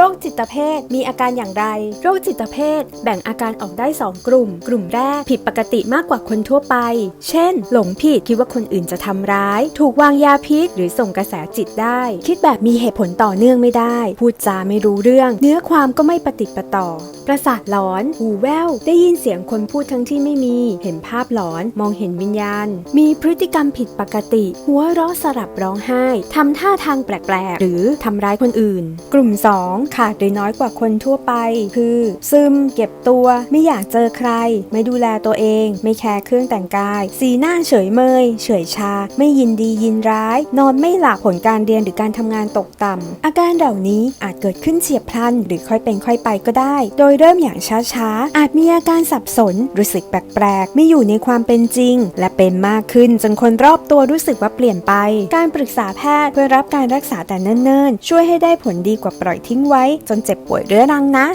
โรคจิตเภทมีอาการอย่างไร โรคจิตเภทแบ่งอาการออกได้ 2 กลุ่ม กลุ่มแรกผิดปกติมากกว่าคนทั่วไป เช่น หลงผิดคิดว่าคนอื่นจะทำร้าย ถูกวางยาพิษ หรือส่งกระแสจิตได้ คิดแบบมีเหตุผลต่อเนื่องไม่ได้ พูดจาไม่รู้เรื่อง เนื้อความก็ไม่ประติประต่อ ประสาทหลอน หูแว่ว ได้ยินเสียงคนพูดทั้งที่ไม่มี เห็นภาพหลอน มองเห็นวิญญาณ มีพฤติกรรมผิดปกติ หัวเราะสลับร้องไห้ทำท่าทางแปลกๆ หรือทำร้ายคนอื่น กลุ่ม 2ขาดหรือน้อยกว่าคนทั่วไป คือ ซึม เก็บตัว ไม่อยากเจอใคร ไม่ดูแลตัวเอง ไม่แคร์เครื่องแต่งกาย สีหน้าเฉยเมย เฉยชา ไม่ยินดียินร้าย นอนไม่หลับผลการเรียนหรือการทำงานตกต่ำอาการเหล่านี้อาจเกิดขึ้นเฉียบพลัน หรือค่อยเป็นค่อยไปก็ได้ โดยเริ่มอย่างช้าๆ อาจมีอาการสับสน รู้สึกแปลกๆ ไม่อยู่ในความเป็นจริง และเป็นมากขึ้นจนคนรอบตัวรู้สึกว่าเปลี่ยนไป การปรึกษาแพทย์เพื่อรับการรักษาแต่เนิ่นๆ ช่วยให้ได้ผลดีกว่าปล่อยทิ้งไว้ไว้จนเจ็บป่วยเรื้อรังนะ